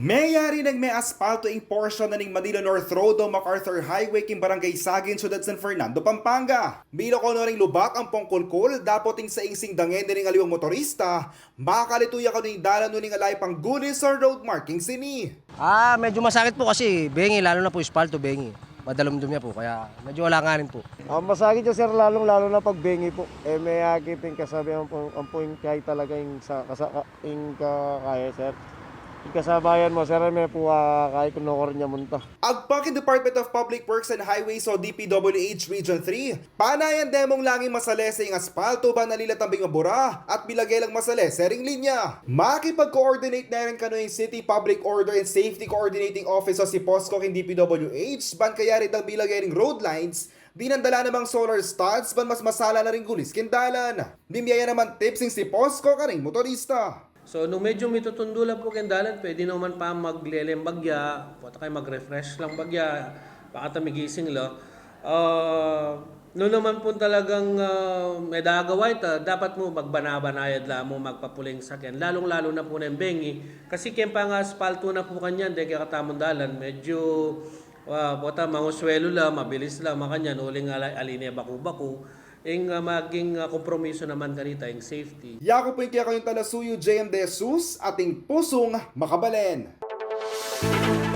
Mayari nag may asfalto ing portion na ning Manila North Road o MacArthur Highway king Barangay Sagin, Ciudad San Fernando, Pampanga. Bilo ko no ring lubak ang pongkulkul, dapat ing sa ising dangen na ring aliwang motorista, makakalituya ko ning dalan no ning alay pang gulis road marking sini. Ah, medyo masakit po kasi bengi, lalo na po espalto bengi. Madalumdum niya po, kaya medyo wala nga rin po. Ang masakit yung sir, lalong lalo na pag bengi po. Eh, may akiting kasabi ang, ang po yung kahit talaga yung, sa, kasa, yung kakaya sir. Kasabayan mo, sir, may uh, kahit kunokor niya munta. Agpakin Department of Public Works and Highways o DPWH Region 3, panayan demong langing masalese yung asfalto ba nalilatambing mabura at bilagay lang masalese ring linya. Makipag-coordinate na rin kano yung City Public Order and Safety Coordinating Office o si POSCO king DPWH ban kaya rin ang bilagay ring road lines Dinandala namang solar studs ban mas masala na rin gulis kindalan. Bimiyaya naman tips yung si POSCO ka motorista. So, nung medyo may tutundula po kendalan, pwede naman pa maglelem bagya, pwede kayo mag-refresh lang bagya, baka tamigising lang. Uh, no naman po talagang uh, may dagaway ta, dapat mo magbanabanayad lang mo magpapuling sakyan, lalong-lalo na po ng bengi. Kasi kaya nga asfalto na po kanyan, di kaya katamong dalan, medyo uh, bota manguswelo lang, mabilis lang, makanyan, uling alinea baku-baku. Ang uh, ah, maging uh, kompromiso naman ganita, ang safety. Yako po yung kaya kayong talasuyo, JM De Jesus, ating pusong makabalen. Music